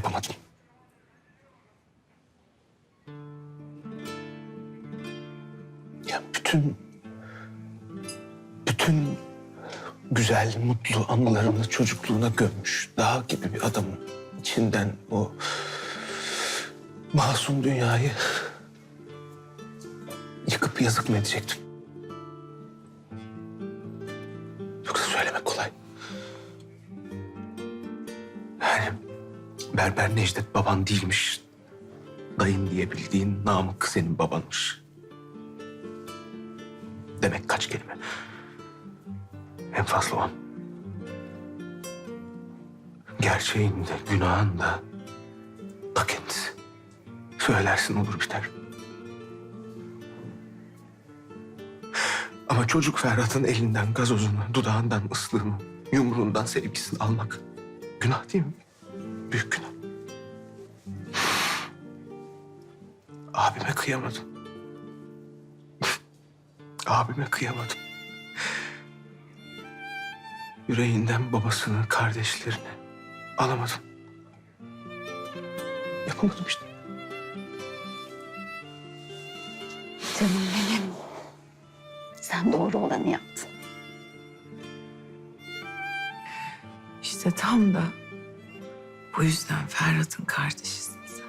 Yapamadım. Ya bütün bütün güzel, mutlu anılarını çocukluğuna gömmüş. Dağ gibi bir adamın içinden o masum dünyayı yıkıp yazık mı edecektim? Berber Necdet baban değilmiş. Dayın diye bildiğin Namık senin babanmış. Demek kaç kelime. En fazla on. Gerçeğin de günahın da ta kendisi. Söylersin olur biter. Ama çocuk Ferhat'ın elinden gazozunu, dudağından ıslığını, yumruğundan sevgisini almak günah değil mi? Büyük günah. Abime kıyamadım. Abime kıyamadım. Yüreğinden babasını, kardeşlerini alamadım. Yapamadım işte. Canım benim. Sen doğru olanı yaptın. İşte tam da bu yüzden Ferhat'ın kardeşisin sen.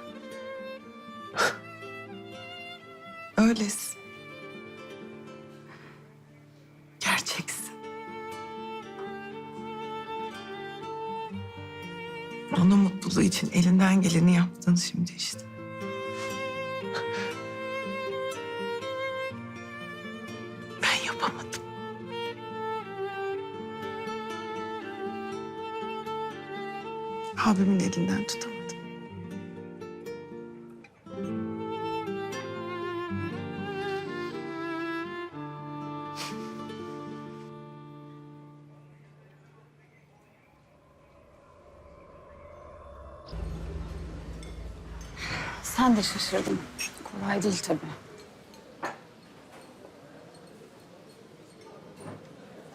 Öylesin. Gerçeksin. Onun mutluluğu için elinden geleni yaptın şimdi işte. Ben yapamadım. Abimin elinden tutamadım. Sen de şaşırdın. Kolay değil tabii.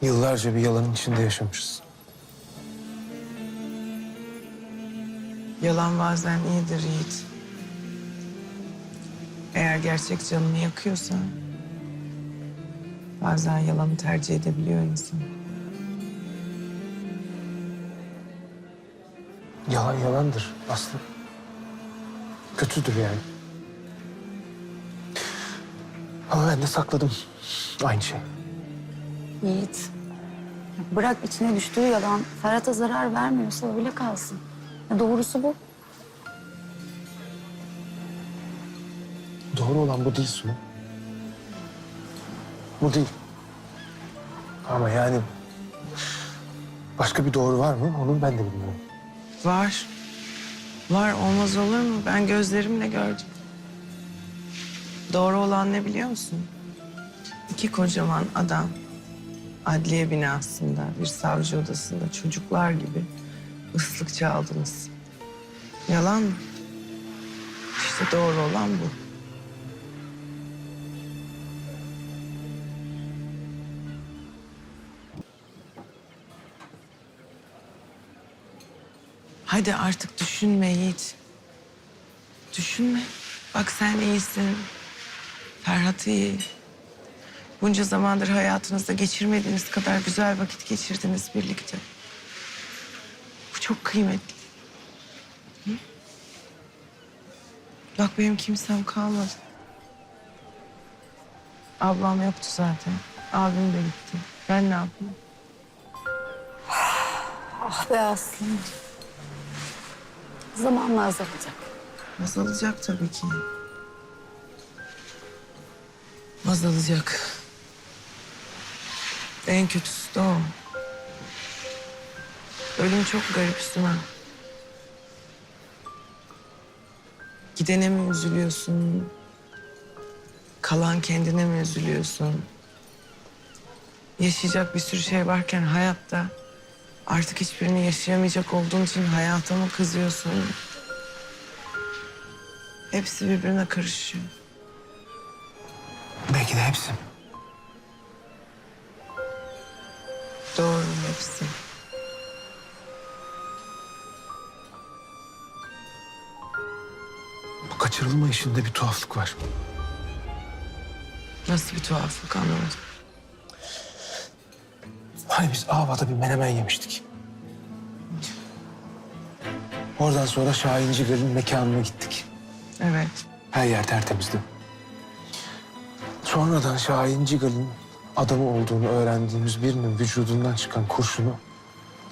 Yıllarca bir yalanın içinde yaşamışız. Yalan bazen iyidir Yiğit. Eğer gerçek canını yakıyorsa... ...bazen yalanı tercih edebiliyor insan. Yalan yalandır Aslı. Kötüdür yani. Ama ben de sakladım. Aynı şey. Yiğit. Bırak içine düştüğü yalan Ferhat'a zarar vermiyorsa öyle kalsın. Doğrusu bu. Doğru olan bu değil Sunu. Bu değil. Ama yani başka bir doğru var mı? Onu ben de bilmiyorum. Var. Var olmaz olur mu? Ben gözlerimle gördüm. Doğru olan ne biliyor musun? İki kocaman adam adliye binasında bir savcı odasında çocuklar gibi ıslık çaldınız. Yalan mı? İşte doğru olan bu. Hadi artık düşünme Yiğit. Düşünme. Bak sen iyisin. Ferhat iyi. Bunca zamandır hayatınızda geçirmediğiniz kadar güzel vakit geçirdiniz birlikte. Çok kıymetli. Hı? Bak benim kimsem kalmadı. Ablam yoktu zaten. Abim de gitti. Ben ne yapayım? Ah be Aslım. Zamanla azalacak. Azalacak tabii ki. Azalacak. En kötüsü de o. Ölüm çok garip Suna. Gidene mi üzülüyorsun? Kalan kendine mi üzülüyorsun? Yaşayacak bir sürü şey varken hayatta artık hiçbirini yaşayamayacak olduğun için hayata mı kızıyorsun? Hepsi birbirine karışıyor. Belki de hepsi. Doğru hepsi. Kaçırılma işinde bir tuhaflık var. Nasıl bir tuhaflık anlamadım. Hani biz Ava'da bir menemen yemiştik. Oradan sonra Şahin Cigal'in mekanına gittik. Evet. Her yer tertemizdi. Sonradan Şahin Cigal'in adamı olduğunu öğrendiğimiz birinin vücudundan çıkan kurşunu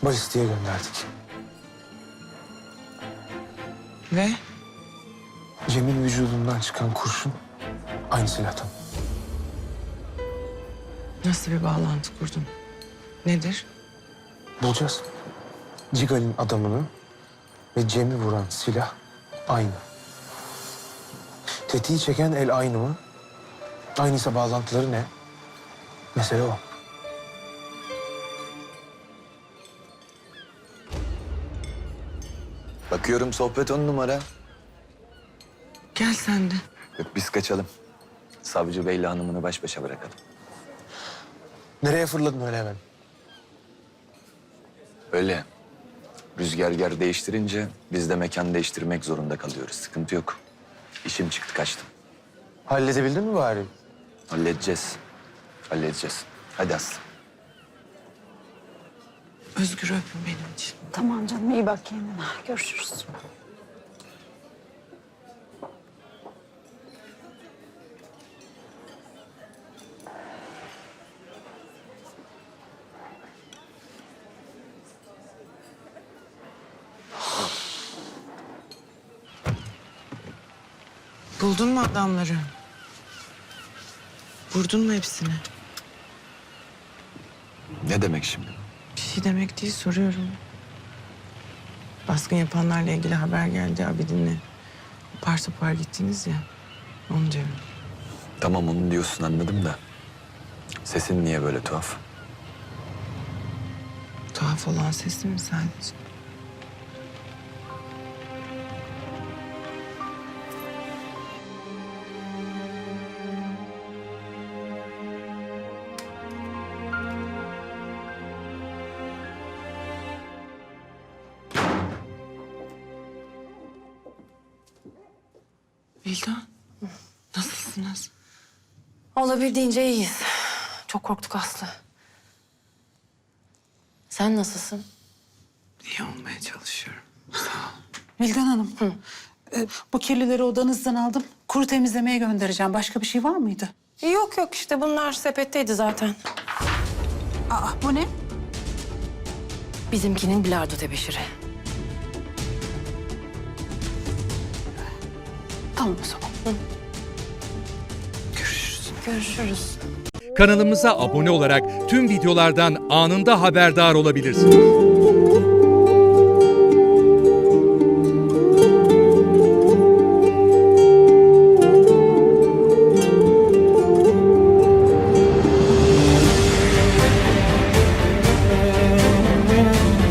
balistiğe gönderdik. Ve Cem'in vücudundan çıkan kurşun aynı silahtan. nasıl bir bağlantı kurdun? Nedir? Bulacağız. Cigal'in adamını ve Cem'i vuran silah aynı. Tetiği çeken el aynı mı? Aynıysa bağlantıları ne? Mesele o. Bakıyorum sohbet on numara. Gel sen de. Yok biz kaçalım. Savcı Bey'le hanımını baş başa bırakalım. Nereye fırladın öyle hemen? Öyle. Rüzgar yer değiştirince biz de mekan değiştirmek zorunda kalıyoruz. Sıkıntı yok. İşim çıktı kaçtım. Halledebildin mi bari? Halledeceğiz. Halledeceğiz. Hadi Aslı. Özgür öpün benim için. Tamam canım iyi bak kendine. Görüşürüz. Buldun mu adamları? Vurdun mu hepsini? Ne demek şimdi? Bir şey demek değil soruyorum. Baskın yapanlarla ilgili haber geldi Abidin'le. Apar topar gittiniz ya. Onu diyorum. Tamam onu diyorsun anladım da. Sesin niye böyle tuhaf? Tuhaf olan sesim mi sadece? Vildan, nasılsınız? Olabildiğince iyiyiz. Çok korktuk Aslı. Sen nasılsın? İyi olmaya çalışıyorum. Vildan Hanım, e, bu kirlileri odanızdan aldım. Kuru temizlemeye göndereceğim. Başka bir şey var mıydı? Yok yok işte bunlar sepetteydi zaten. Aa, bu ne? Bizimkinin bilardo tebeşiri. Tamam o zaman. Görüşürüz. Görüşürüz. Kanalımıza abone olarak tüm videolardan anında haberdar olabilirsiniz.